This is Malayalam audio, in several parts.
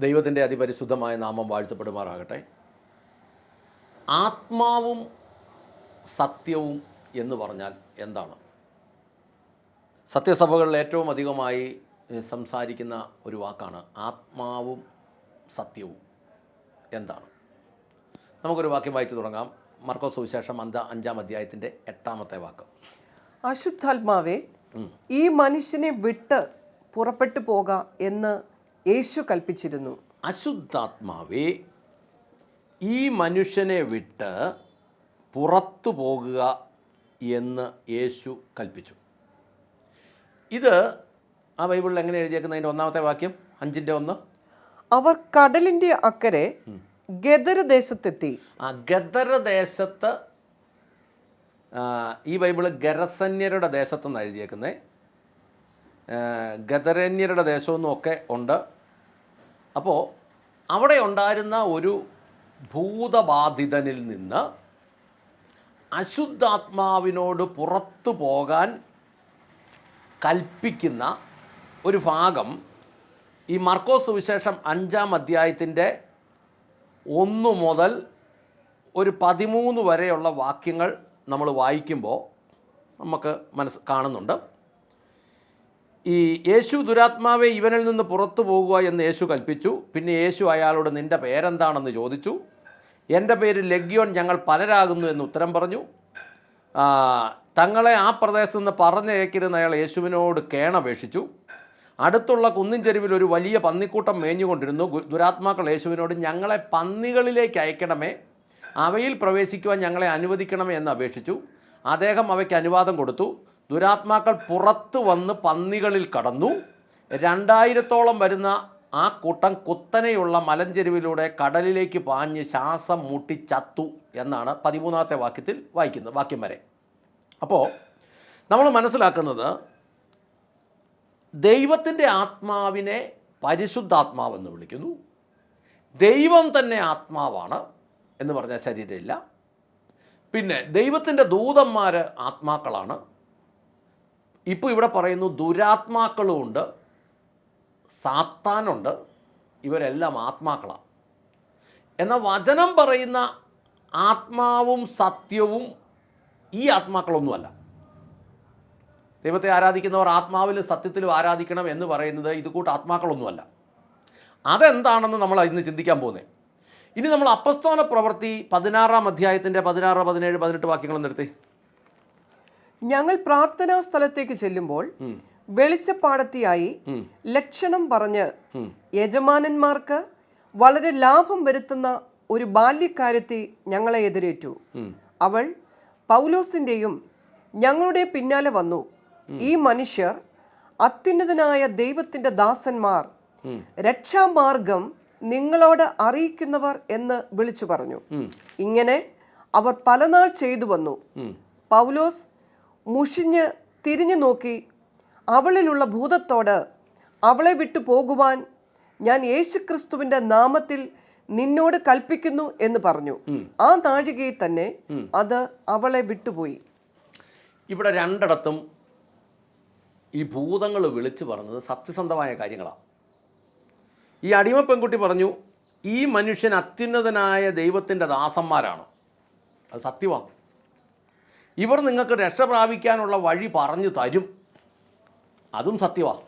ദൈവത്തിന്റെ അതിപരിശുദ്ധമായ നാമം വാഴ്ത്തപ്പെടുമാറാകട്ടെ. ആത്മാവും സത്യവും എന്ന് പറഞ്ഞാൽ എന്താണ്? സത്യസഭകളിൽ ഏറ്റവും അധികമായി സംസാരിക്കുന്ന ഒരു വാക്കാണ് ആത്മാവും സത്യവും. എന്താണ്? നമുക്കൊരു വാക്യം വായിച്ചു തുടങ്ങാം. മർക്കോ സുവിശേഷം അഞ്ചാം അഞ്ചാം അധ്യായത്തിന്റെ എട്ടാമത്തെ വാക്ക്. അശുദ്ധാത്മാവേ ഈ മനുഷ്യനെ വിട്ട് പുറപ്പെട്ടു പോക എന്ന് യേശു കൽപ്പിച്ചിരുന്നു. അശുദ്ധാത്മാവേ ഈ മനുഷ്യനെ വിട്ട് പുറത്തു പോകുക എന്ന് യേശു കൽപ്പിച്ചു. ഇത് ആ ബൈബിളിൽ എങ്ങനെ എഴുതിയേക്കുന്നതിന്റെ ഒന്നാമത്തെ വാക്യം? അഞ്ചിന്റെ ഒന്ന്. അവർ കടലിന്റെ അക്കരെ ഗദരദേശത്തെത്തി ആ ഗദർ ദേശത്ത് ഈ ബൈബിൾ ഗരസന്യരുടെ ദേശത്തെന്ന് എഴുതിയേക്കുന്നത് ഗദരന്യരുടെ ദേശമെന്നും ഒക്കെ ഉണ്ട്. അപ്പോൾ അവിടെ ഉണ്ടായിരുന്ന ഒരു ഭൂതബാധിതനിൽ നിന്ന് അശുദ്ധാത്മാവിനോട് പുറത്തു പോകാൻ കൽപ്പിക്കുന്ന ഒരു ഭാഗം ഈ മർക്കോസ് സുവിശേഷം അഞ്ചാം അധ്യായത്തിന്റെ ഒന്ന് മുതൽ ഒരു പതിമൂന്ന് വരെയുള്ള വാക്യങ്ങൾ നമ്മൾ വായിക്കുമ്പോൾ നമുക്ക് മനസ്സ് കാണുന്നുണ്ട്. ഈ യേശു ദുരാത്മാവെ ഇവനിൽ നിന്ന് പുറത്തു പോകുക എന്ന് യേശു കൽപ്പിച്ചു. പിന്നെ യേശു അയാളോട് നിന്റെ പേരെന്താണെന്ന് ചോദിച്ചു. എന്റെ പേര് ലഗ്യോൻ ഞങ്ങൾ പലരാകുന്നു എന്ന് ഉത്തരം പറഞ്ഞു. തങ്ങളെ ആ പ്രദേശത്ത് നിന്ന് പറഞ്ഞയക്കരുന്ന് അയാൾ യേശുവിനോട് കേണപേക്ഷിച്ചു. അടുത്തുള്ള കുന്നിൻ ചെരുവിൽ ഒരു വലിയ പന്നിക്കൂട്ടം മേഞ്ഞുകൊണ്ടിരുന്നു. ദുരാത്മാക്കൾ യേശുവിനോട് ഞങ്ങളെ പന്നികളിലേക്ക് അയക്കണമേ. അവയിൽ പ്രവേശിക്കുവാൻ ഞങ്ങളെ അനുവദിക്കണമേ എന്ന് അപേക്ഷിച്ചു. അദ്ദേഹം അവയ്ക്ക് അനുവാദം കൊടുത്തു. ദുരാത്മാക്കൾ പുറത്ത് വന്ന് പന്നികളിൽ കടന്നു. രണ്ടായിരത്തോളം വരുന്ന ആ കൂട്ടം കുത്തനെയുള്ള മലഞ്ചെരുവിലൂടെ കടലിലേക്ക് പാഞ്ഞ് ശ്വാസം മുട്ടി ചത്തു എന്നാണ് പതിമൂന്നാമത്തെ വാക്യത്തിൽ വായിക്കുന്നത് വാക്യം വരെ. അപ്പോൾ നമ്മൾ മനസ്സിലാക്കുന്നത് ദൈവത്തിന്റെ ആത്മാവിനെ പരിശുദ്ധാത്മാവെന്ന് വിളിക്കുന്നു. ദൈവം തന്നെ ആത്മാവാണ് എന്ന് പറഞ്ഞാൽ ശരീരമില്ല. പിന്നെ ദൈവത്തിന്റെ ദൂതന്മാർ ആത്മാക്കളാണ്. ഇപ്പോൾ ഇവിടെ പറയുന്നു ദുരാത്മാക്കളുമുണ്ട് സാത്താനുണ്ട് ഇവരെല്ലാം ആത്മാക്കളാണ്. എന്ന വചനം പറയുന്ന ആത്മാവും സത്യവും ഈ ആത്മാക്കളൊന്നുമല്ല. ദൈവത്തെ ആരാധിക്കുന്നവർ ആത്മാവിലും സത്യത്തിലും ആരാധിക്കണം എന്ന് പറയുന്നത് ഇത് കൂട്ട് ആത്മാക്കളൊന്നുമല്ല. അതെന്താണെന്ന് നമ്മൾ ഇന്ന് ചിന്തിക്കാൻ പോകുന്നത് ഇനി നമ്മൾ അപ്പസ്തോല പ്രവൃത്തി പതിനാറാം അധ്യായത്തിന്റെ പതിനാറ് പതിനേഴ് പതിനെട്ട് വാക്യങ്ങൾ നിർത്തി ഞങ്ങൾ പ്രാർത്ഥനാ സ്ഥലത്തേക്ക് ചെല്ലുമ്പോൾ വെളിച്ചപ്പാടത്തിയായി ലക്ഷണം പറഞ്ഞ് യജമാനന്മാർക്ക് വളരെ ലാഭം വരുത്തുന്ന ഒരു ബാല്യക്കാരത്തെ ഞങ്ങളെ എതിരേറ്റു. അവൾ പൗലോസിന്റെയും ഞങ്ങളുടെ പിന്നാലെ വന്നു. ഈ മനുഷ്യർ അത്യുന്നതനായ ദൈവത്തിന്റെ ദാസന്മാർ. രക്ഷാമാർഗം നിങ്ങളോട് അറിയിക്കുന്നവർ എന്ന് വിളിച്ചു പറഞ്ഞു. ഇങ്ങനെ അവർ പലനാൾ ചെയ്തു വന്നു. പൗലോസ് മുഷിഞ്ഞ് തിരിഞ്ഞു നോക്കി. അവളിലുള്ള ഭൂതത്തോട് അവളെ വിട്ടു പോകുവാൻ ഞാൻ യേശുക്രിസ്തുവിന്റെ നാമത്തിൽ നിന്നോട് കൽപ്പിക്കുന്നു എന്ന് പറഞ്ഞു. ആ നാഴികയിൽ തന്നെ അത് അവളെ വിട്ടുപോയി. ഇവിടെ രണ്ടിടത്തും ഈ ഭൂതങ്ങൾ വിളിച്ചു പറഞ്ഞത് സത്യസന്ധമായ കാര്യങ്ങളാണ്. ഈ അടിമ പെൺകുട്ടി പറഞ്ഞു ഈ മനുഷ്യൻ അത്യുന്നതനായ ദൈവത്തിന്റെ ദാസന്മാരാണ്. അത് സത്യമാണ് ഇവർ നിങ്ങൾക്ക് രക്ഷ പ്രാപിക്കാനുള്ള വഴി പറഞ്ഞു തരും. അതും സത്യമാണ്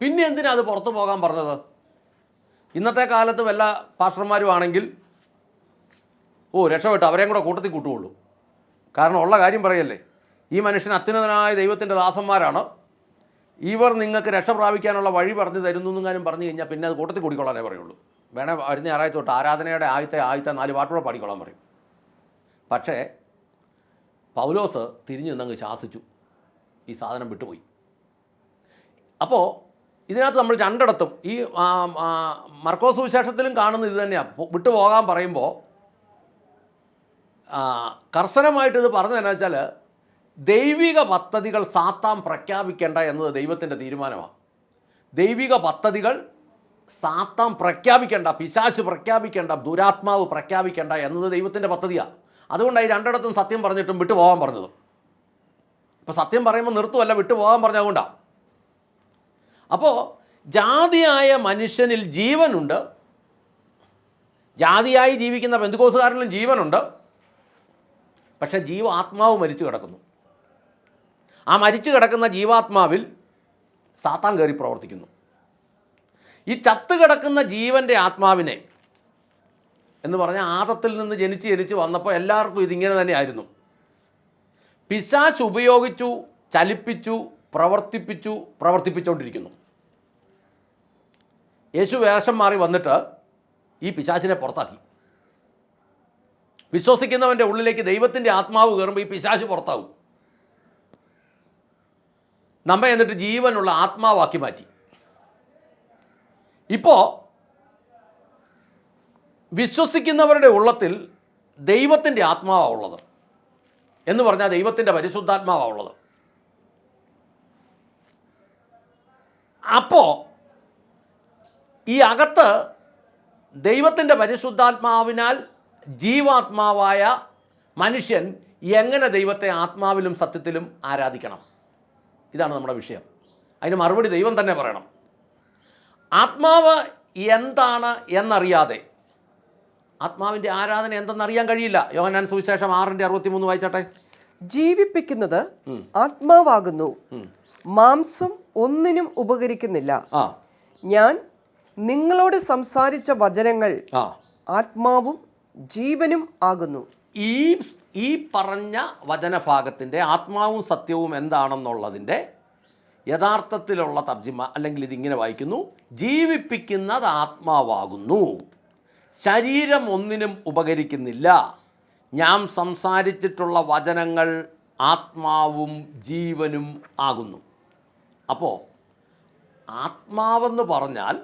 പിന്നെ എന്തിനാ അത് പുറത്തു പോകാൻ പറഞ്ഞത്? ഇന്നത്തെ കാലത്ത് വല്ല പാസ്റ്റർമാരുമാണെങ്കിൽ ഓ രക്ഷപ്പെട്ടു അവരെയും കൂടെ കൂട്ടത്തിൽ കൂട്ടുകയുള്ളൂ കാരണം ഉള്ള കാര്യം പറയല്ലേ ഈ മനുഷ്യൻ അത്യുന്നതനായ ദൈവത്തിന്റെ ദാസന്മാരാണ്. ഇവർ നിങ്ങൾക്ക് രക്ഷ പ്രാപിക്കാനുള്ള വഴി പറഞ്ഞു തരുന്നു എന്നും കാര്യം പറഞ്ഞു കഴിഞ്ഞാൽ പിന്നെ അത് കൂട്ടത്തിൽ കൂടിക്കൊള്ളാനേ പറയുള്ളൂ. വേണേ വരുന്ന ഞായറാഴ്ച തൊട്ട് ആരാധനയുടെ ആദ്യത്തെ ആദ്യത്തെ നാല് പാട്ടുകൂടെ പാടിക്കൊള്ളാൻ പറയും. പക്ഷേ പൗലോസ് തിരിഞ്ഞു നിന്നങ്ങ് ശാസിച്ചു. ഈ സാധനം വിട്ടുപോയി. അപ്പോൾ ഇതിനകത്ത് നമ്മൾ രണ്ടിടത്തും ഈ സുവിശേഷത്തിലും മർക്കോസ് വിശേഷത്തിലും കാണുന്ന ഇത് തന്നെയാണ് വിട്ടുപോകാൻ പറയുമ്പോൾ കർശനമായിട്ട് ഇത് പറഞ്ഞതെന്നു വെച്ചാൽ ദൈവിക പദ്ധതികൾ സാത്താൻ പ്രഖ്യാപിക്കേണ്ട എന്നത് ദൈവത്തിന്റെ തീരുമാനമാണ് ദൈവിക പദ്ധതികൾ സാത്താൻ പ്രഖ്യാപിക്കേണ്ട പിശാശ് പ്രഖ്യാപിക്കേണ്ട ദുരാത്മാവ് പ്രഖ്യാപിക്കേണ്ട എന്നത് ദൈവത്തിന്റെ പദ്ധതിയാണ് അതുകൊണ്ടാണ് ഈ രണ്ടിടത്തും സത്യം പറഞ്ഞിട്ടും വിട്ടുപോകാൻ പറഞ്ഞത്. ഇപ്പോൾ സത്യം പറയുമ്പോൾ നിർത്തുമല്ല വിട്ടുപോകാൻ പറഞ്ഞതുകൊണ്ടാണ് അപ്പോൾ ജാതിയായ മനുഷ്യനിൽ ജീവനുണ്ട്. ജാതിയായി ജീവിക്കുന്ന ബന്ധുക്കോസുകാരനിലും ജീവനുണ്ട്. പക്ഷേ ജീവാത്മാവ് മരിച്ചു കിടക്കുന്നു. ആ മരിച്ചു കിടക്കുന്ന ജീവാത്മാവിൽ സാത്താൻ കയറി പ്രവർത്തിക്കുന്നു. ഈ ചത്തു കിടക്കുന്ന ജീവന്റെ ആത്മാവിനെ എന്ന് പറഞ്ഞാൽ ആദത്തിൽ നിന്ന് ജനിച്ച് ജനിച്ച് വന്നപ്പോൾ എല്ലാവർക്കും ഇതിങ്ങനെ തന്നെയായിരുന്നു. പിശാശ് ഉപയോഗിച്ചു ചലിപ്പിച്ചു പ്രവർത്തിപ്പിച്ചു പ്രവർത്തിപ്പിച്ചുകൊണ്ടിരിക്കുന്നു യേശു വേഷം മാറി വന്നിട്ട് ഈ പിശാചിനെ പുറത്താക്കി. വിശ്വസിക്കുന്നവന്റെ ഉള്ളിലേക്ക് ദൈവത്തിന്റെ ആത്മാവ് കയറുമ്പോൾ ഈ പിശാശ് പുറത്താവും. നമ്മെ എന്നിട്ട് ജീവനുള്ള ആത്മാവാക്കി മാറ്റി. ഇപ്പോൾ വിശ്വസിക്കുന്നവരുടെ ഉള്ളത്തിൽ ദൈവത്തിന്റെ ആത്മാവാണ് ഉള്ളത്. എന്ന് പറഞ്ഞാൽ ദൈവത്തിന്റെ പരിശുദ്ധാത്മാവാണ് ഉള്ളത്. അപ്പോൾ ഈ അകത്ത് ദൈവത്തിന്റെ പരിശുദ്ധാത്മാവിനാൽ ജീവാത്മാവായ മനുഷ്യൻ എങ്ങനെ ദൈവത്തെ ആത്മാവിലും സത്യത്തിലും ആരാധിക്കണം? ഇതാണ് നമ്മുടെ വിഷയം. അതിന് മറുപടി ദൈവം തന്നെ പറയണം. ആത്മാവ് എന്താണ് എന്നറിയാതെ ആത്മാവിന്റെ ആരാധന എന്തെന്നറിയാൻ കഴിയില്ല. യോഹനാൻ സുവിശേഷം ആറിന്റെ അറുപത്തിമൂന്ന് വായിച്ചട്ടെ? ജീവിപ്പിക്കുന്നത് ആത്മാവാകുന്നു. മാംസം ഒന്നിനും ഉപകരിക്കുന്നില്ല. ആ. ഞാൻ നിങ്ങളോട് സംസാരിച്ച വചനങ്ങൾ ആത്മാവും ജീവനും ആകുന്നു. ഈ ഈ പറഞ്ഞ വചനഭാഗത്തിന്റെ ആത്മാവും സത്യവും എന്താണെന്നുള്ളതിന്റെ യഥാർത്ഥത്തിലുള്ള തർജിമ അല്ലെങ്കിൽ ഇതിങ്ങനെ വായിക്കുന്നു. ജീവിപ്പിക്കുന്നത് ആത്മാവാകുന്നു. ശരീരം ഒന്നിനും ഉപകരിക്കുന്നില്ല. ഞാൻ സംസാരിച്ചിട്ടുള്ള വചനങ്ങൾ ആത്മാവും ജീവനും ആകുന്നു. അപ്പോൾ ആത്മാവെന്ന് പറഞ്ഞാൽ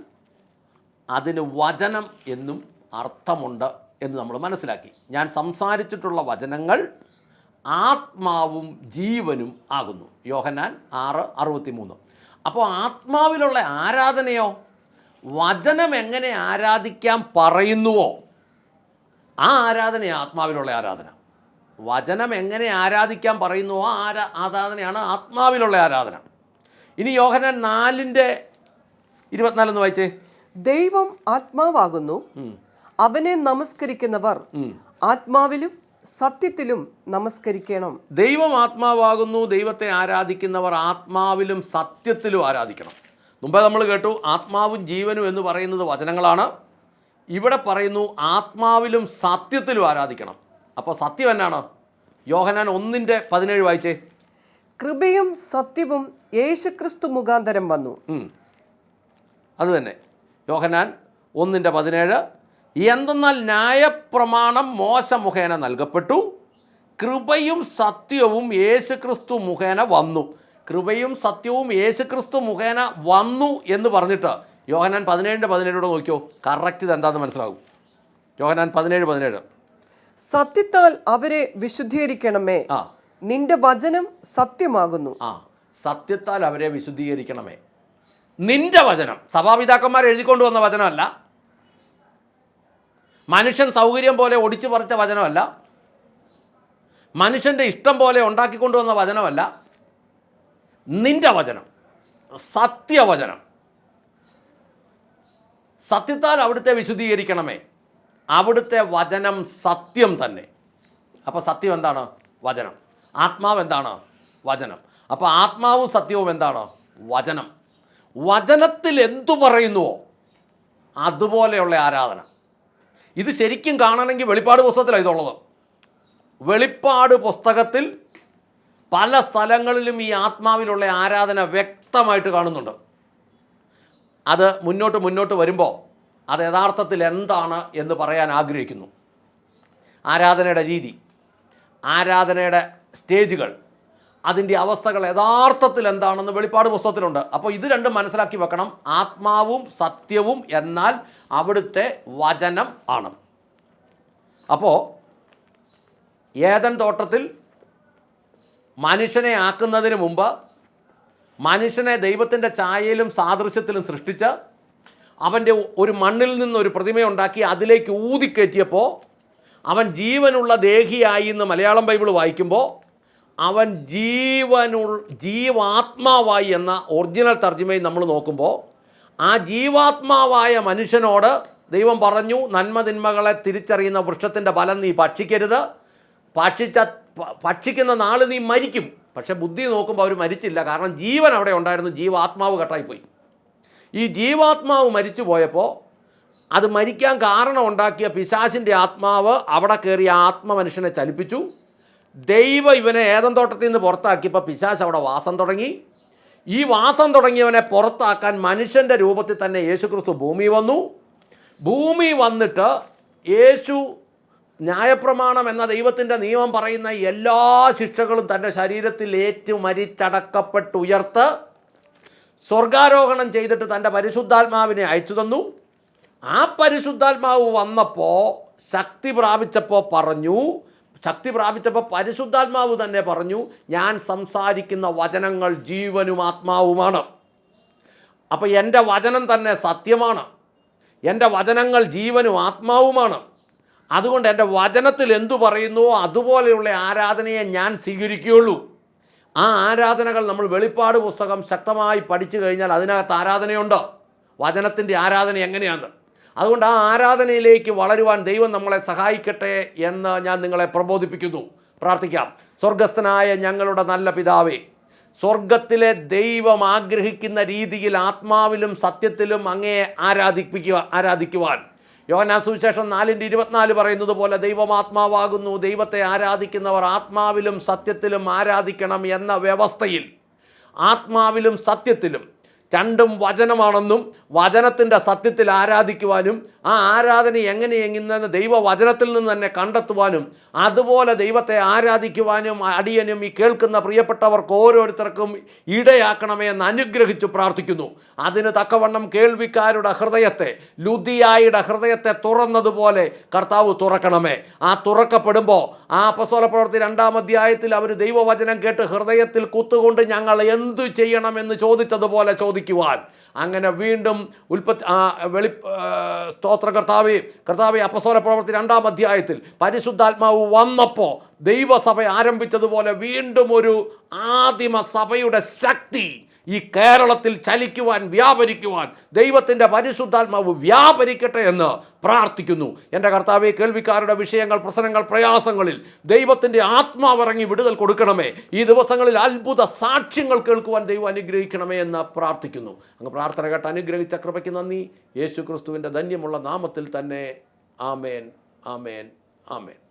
അതിന് വചനം എന്നും അർത്ഥമുണ്ട് എന്ന് നമ്മൾ മനസ്സിലാക്കി. ഞാൻ സംസാരിച്ചിട്ടുള്ള വചനങ്ങൾ ആത്മാവും ജീവനും ആകുന്നു. യോഹന്നാൻ ആറ് അറുപത്തി മൂന്ന് അപ്പോൾ ആത്മാവിലുള്ള ആരാധനയോ? വചനം എങ്ങനെ ആരാധിക്കാൻ പറയുന്നുവോ ആ ആരാധന ആത്മാവിലുള്ള ആരാധന. വചനം എങ്ങനെ ആരാധിക്കാൻ പറയുന്നുവോ ആ ആരാ ആരാധനയാണ് ആത്മാവിലുള്ള ആരാധന. ഇനി യോഹന നാലിന്റെ ഇരുപത്തിനാലെന്ന് വായിച്ചേ. ദൈവം ആത്മാവാകുന്നു. അവനെ നമസ്കരിക്കുന്നവർ ആത്മാവിലും സത്യത്തിലും നമസ്കരിക്കണം. ദൈവം ആത്മാവാകുന്നു ദൈവത്തെ ആരാധിക്കുന്നവർ ആത്മാവിലും സത്യത്തിലും ആരാധിക്കണം. മുമ്പേ നമ്മൾ കേട്ടു ആത്മാവും ജീവനും എന്ന് പറയുന്നത് വചനങ്ങളാണ്. ഇവിടെ പറയുന്നു ആത്മാവിലും സത്യത്തിലും ആരാധിക്കണം. അപ്പോൾ സത്യം എന്നാണ്? യോഹനാൻ ഒന്നിന്റെ പതിനേഴ് വായിച്ചേ. കൃപയും സത്യവും യേശുക്രിസ്തു മുഖാന്തരം വന്നു. അത് തന്നെ. യോഹനാൻ ഒന്നിന്റെ പതിനേഴ്. എന്തെന്നാൽ ന്യായപ്രമാണം മോശ മുഖേന നൽകപ്പെട്ടു. കൃപയും സത്യവും യേശുക്രിസ്തു മുഖേന വന്നു. കൃപയും സത്യവും യേശുക്രിസ്തു മുഖേന വന്നു എന്ന് പറഞ്ഞിട്ട് യോഹനാൻ പതിനേഴിന്റെ പതിനേഴോടെ നോക്കിയോ? കറക്റ്റ് ഇത് എന്താന്ന് മനസ്സിലാകും യോഹനാൻ പതിനേഴ് പതിനേഴ്. സത്യത്താൽ അവരെ വിശുദ്ധീകരിക്കണമേ. ആ. നിന്റെ വചനം സത്യമാകുന്നു. ആ. സത്യത്താൽ അവരെ വിശുദ്ധീകരിക്കണമേ. നിന്റെ വചനം. സഭാപിതാക്കന്മാർ എഴുതിക്കൊണ്ടു വന്ന വചനമല്ല. മനുഷ്യൻ സൗകര്യം പോലെ ഒടിച്ചു പറിച്ച വചനമല്ല. മനുഷ്യന്റെ ഇഷ്ടം പോലെ ഉണ്ടാക്കിക്കൊണ്ടുവന്ന വചനമല്ല. നിന്റെ വചനം. സത്യവചനം. സത്യത്താൽ അവിടുത്തെ വിശുദ്ധീകരിക്കണമേ. അവിടുത്തെ വചനം സത്യം തന്നെ. അപ്പോൾ സത്യം എന്താണ്? വചനം. ആത്മാവ് എന്താണ്? വചനം. അപ്പോൾ ആത്മാവും സത്യവും എന്താണ്? വചനം. വചനത്തിൽ എന്തു പറയുന്നുവോ അതുപോലെയുള്ള ആരാധന. ഇത് ശരിക്കും കാണണമെങ്കിൽ വെളിപ്പാട് പുസ്തകത്തിലാണ് ഇതുള്ളത്. വെളിപ്പാട് പുസ്തകത്തിൽ പല സ്ഥലങ്ങളിലും ഈ ആത്മാവിലുള്ള ആരാധന വ്യക്തമായിട്ട് കാണുന്നുണ്ട്. അത് മുന്നോട്ട് മുന്നോട്ട് വരുമ്പോൾ അത് യഥാർത്ഥത്തിൽ എന്താണ് എന്ന് പറയാൻ ആഗ്രഹിക്കുന്നു. ആരാധനയുടെ രീതി ആരാധനയുടെ സ്റ്റേജുകൾ അതിന്റെ അവസ്ഥകൾ യഥാർത്ഥത്തിൽ എന്താണെന്ന് വെളിപ്പാട് പുസ്തകത്തിലുണ്ട്. അപ്പോൾ ഇത് രണ്ടും മനസ്സിലാക്കി വെക്കണം. ആത്മാവും സത്യവും എന്നാൽ അവിടുത്തെ വചനം ആണ്. അപ്പോൾ ഏതൻ തോട്ടത്തിൽ മനുഷ്യനെ ആക്കുന്നതിന് മുമ്പ് മനുഷ്യനെ ദൈവത്തിന്റെ ഛായയിലും സാദൃശ്യത്തിലും സൃഷ്ടിച്ച് അവന്റെ ഒരു മണ്ണിൽ നിന്ന് ഒരു പ്രതിമയുണ്ടാക്കി അതിലേക്ക് ഊതിക്കയറ്റിയപ്പോൾ അവൻ ജീവനുള്ള ദേഹിയായി എന്ന് മലയാളം ബൈബിൾ വായിക്കുമ്പോൾ അവൻ ജീവനു ജീവാത്മാവായി എന്ന ഒറിജിനൽ തർജിമയും നമ്മൾ നോക്കുമ്പോൾ ആ ജീവാത്മാവായ മനുഷ്യനോട് ദൈവം പറഞ്ഞു നന്മതിന്മകളെ തിരിച്ചറിയുന്ന വൃക്ഷത്തിന്റെ ഫലം നീ ഭക്ഷിക്കരുത്. ഭക്ഷിച്ച ഭക്ഷിക്കുന്ന നാൾ നീ മരിക്കും. പക്ഷെ ബുദ്ധി നോക്കുമ്പോൾ അവർ മരിച്ചില്ല. കാരണം ജീവൻ അവിടെ ഉണ്ടായിരുന്നു. ജീവാത്മാവ് കട്ടായിപ്പോയി. ഈ ജീവാത്മാവ് മരിച്ചു പോയപ്പോൾ അത് മരിക്കാൻ കാരണം ഉണ്ടാക്കിയ പിശാസിന്റെ ആത്മാവ് അവിടെ കയറി ആത്മമനുഷ്യനെ ചലിപ്പിച്ചു. ദൈവം ഇവനെ ഏതം തോട്ടത്തിൽ നിന്ന് പുറത്താക്കിയപ്പോൾ പിശാച് അവിടെ വാസം തുടങ്ങി. ഈ വാസം തുടങ്ങിയവനെ പുറത്താക്കാൻ മനുഷ്യന്റെ രൂപത്തിൽ തന്നെ യേശുക്രിസ്തു ഭൂമി വന്നു. ഭൂമി വന്നിട്ട് യേശു ന്യായപ്രമാണം എന്ന ദൈവത്തിന്റെ നിയമം പറയുന്ന എല്ലാ ശിക്ഷകളും തന്റെ ശരീരത്തിൽ ഏറ്റു മരിച്ചടക്കപ്പെട്ടുയർത്ത് സ്വർഗാരോഹണം ചെയ്തിട്ട് തന്റെ പരിശുദ്ധാത്മാവിനെ അയച്ചു തന്നു. ആ പരിശുദ്ധാത്മാവ് വന്നപ്പോൾ ശക്തി പ്രാപിച്ചപ്പോൾ പറഞ്ഞു ശക്തി പ്രാപിച്ചപ്പോൾ പരിശുദ്ധാത്മാവ് തന്നെ പറഞ്ഞു ഞാൻ സംസാരിക്കുന്ന വചനങ്ങൾ ജീവനും ആത്മാവുമാണ്. അപ്പോൾ എന്റെ വചനം തന്നെ സത്യമാണ്. എന്റെ വചനങ്ങൾ ജീവനും ആത്മാവുമാണ്. അതുകൊണ്ട് എന്റെ വചനത്തിൽ എന്തു പറയുന്നുവോ അതുപോലെയുള്ള ആരാധനയെ ഞാൻ സ്വീകരിക്കുകയുള്ളൂ. ആ ആരാധനകൾ നമ്മൾ വെളിപ്പാട് പുസ്തകം ശക്തമായി പഠിച്ചു കഴിഞ്ഞാൽ അതിനകത്ത് ആരാധനയുണ്ടോ? വചനത്തിന്റെ ആരാധന എങ്ങനെയാണ്? അതുകൊണ്ട് ആ ആരാധനയിലേക്ക് വളരുവാൻ ദൈവം നമ്മളെ സഹായിക്കട്ടെ എന്ന് ഞാൻ നിങ്ങളെ പ്രബോധിപ്പിക്കുന്നു. പ്രാർത്ഥിക്കാം. സ്വർഗസ്ഥനായ ഞങ്ങളുടെ നല്ല പിതാവേ സ്വർഗത്തിലെ ദൈവം ആഗ്രഹിക്കുന്ന രീതിയിൽ ആത്മാവിലും സത്യത്തിലും അങ്ങയെ ആരാധിപ്പിക്കുക ആരാധിക്കുവാൻ യോഹന്നാൻ സുവിശേഷം നാലിന്റെ ഇരുപത്തിനാല് പറയുന്നത് പോലെ ദൈവമാത്മാവാകുന്നു ദൈവത്തെ ആരാധിക്കുന്നവർ ആത്മാവിലും സത്യത്തിലും ആരാധിക്കണം എന്ന വ്യവസ്ഥയിൽ ആത്മാവിലും സത്യത്തിലും രണ്ടും വചനമാണെന്നും വചനത്തിന്റെ സത്യത്തിൽ ആരാധിക്കുവാനും ആ ആരാധന എങ്ങനെയെങ്ങുന്നെന്ന് ദൈവവചനത്തിൽ നിന്ന് തന്നെ കണ്ടെത്തുവാനും അതുപോലെ ദൈവത്തെ ആരാധിക്കുവാനും അടിയനും ഈ കേൾക്കുന്ന പ്രിയപ്പെട്ടവർക്ക് ഓരോരുത്തർക്കും ഇടയാക്കണമേ എന്ന് അനുഗ്രഹിച്ചു പ്രാർത്ഥിക്കുന്നു. അതിന് തക്കവണ്ണം കേൾവിക്കാരുടെ ഹൃദയത്തെ ലുദിയായുടെ ഹൃദയത്തെ തുറന്നതുപോലെ കർത്താവ് തുറക്കണമേ. ആ തുറക്കപ്പെടുമ്പോൾ ആ അപസോല പ്രവർത്തി രണ്ടാം അധ്യായത്തിൽ അവർ ദൈവവചനം കേട്ട് ഹൃദയത്തിൽ കുത്തുകൊണ്ട് ഞങ്ങൾ എന്തു ചെയ്യണമെന്ന് ചോദിച്ചതുപോലെ ചോദിക്കുവാൻ അങ്ങനെ വീണ്ടും ഉൽപ്പത്തി വെളി സ്തോത്ര കർത്താവ് കർത്താവ് അപ്പസോര പ്രവർത്തി രണ്ടാം അധ്യായത്തിൽ പരിശുദ്ധാത്മാവ് വന്നപ്പോൾ ദൈവസഭ ആരംഭിച്ചതുപോലെ വീണ്ടും ഒരു ആദിമ സഭയുടെ ശക്തി ഈ കേരളത്തിൽ ചലിക്കുവാൻ വ്യാപരിക്കുവാൻ ദൈവത്തിന്റെ പരിശുദ്ധാത്മാവ് വ്യാപരിക്കട്ടെ എന്ന് പ്രാർത്ഥിക്കുന്നു. എന്റെ കർത്താവെ കേൾവിക്കാരുടെ വിഷയങ്ങൾ പ്രശ്നങ്ങൾ പ്രയാസങ്ങളിൽ ദൈവത്തിന്റെ ആത്മാവിറങ്ങി വിടുതൽ കൊടുക്കണമേ. ഈ ദിവസങ്ങളിൽ അത്ഭുത സാക്ഷ്യങ്ങൾ കേൾക്കുവാൻ ദൈവം അനുഗ്രഹിക്കണമേ എന്ന് പ്രാർത്ഥിക്കുന്നു. അങ്ങ് പ്രാർത്ഥന കേട്ട് അനുഗ്രഹിച്ച കൃപയ്ക്ക് നന്ദി. യേശു ക്രിസ്തുവിന്റെ ധന്യമുള്ള നാമത്തിൽ തന്നെ ആമേൻ ആമേൻ ആമേൻ.